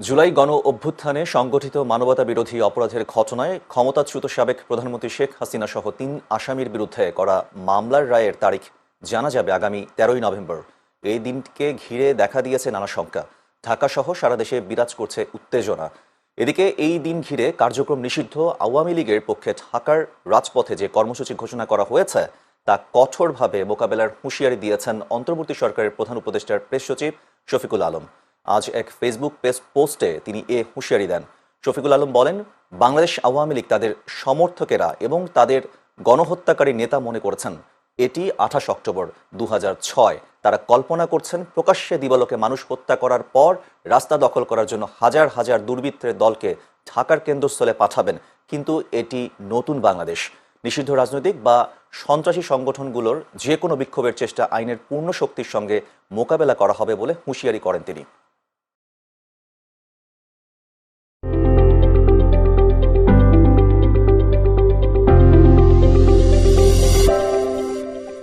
জুলাই গণ অভ্যুত্থানে সংগঠিত মানবতা বিরোধী অপরাধের ঘটনায় ক্ষমতাচ্যুত সাবেক প্রধানমন্ত্রী শেখ হাসিনা সহ তিন আসামির বিরুদ্ধে করা মামলার রায়ের তারিখ জানা যাবে আগামী তেরোই নভেম্বর। এই দিনকে ঘিরে দেখা দিয়েছে নানা শঙ্কা। ঢাকা সহ সারা দেশে বিরাজ করছে উত্তেজনা। এদিকে এই দিন ঘিরে কার্যক্রম নিষিদ্ধ আওয়ামী লীগের পক্ষে ঢাকার রাজপথে যে কর্মসূচি ঘোষণা করা হয়েছে, তা কঠোরভাবে মোকাবেলার হুঁশিয়ারি দিয়েছেন অন্তর্বর্তী সরকারের প্রধান উপদেষ্টার প্রেস সচিব শফিকুল আলম। আজ এক ফেসবুক পেজ পোস্টে তিনি এ হুঁশিয়ারি দেন। শফিকুল আলম বলেন, বাংলাদেশ আওয়ামী লীগ তাদের সমর্থকেরা এবং তাদের গণহত্যাকারী নেতা মনে করেছেন। এটি আঠাশ অক্টোবর দু হাজার ছয়। তারা কল্পনা করছেন, প্রকাশ্যে দিবালোকে মানুষ হত্যা করার পর রাস্তা দখল করার জন্য হাজার হাজার দুর্বৃত্তের দলকে ঢাকার কেন্দ্রস্থলে পাঠাবেন। কিন্তু এটি নতুন বাংলাদেশ। নিষিদ্ধ রাজনৈতিক বা সন্ত্রাসী সংগঠনগুলোর যে কোনো বিক্ষোভের চেষ্টা আইনের পূর্ণ শক্তির সঙ্গে মোকাবেলা করা হবে বলে হুঁশিয়ারি করেন তিনি।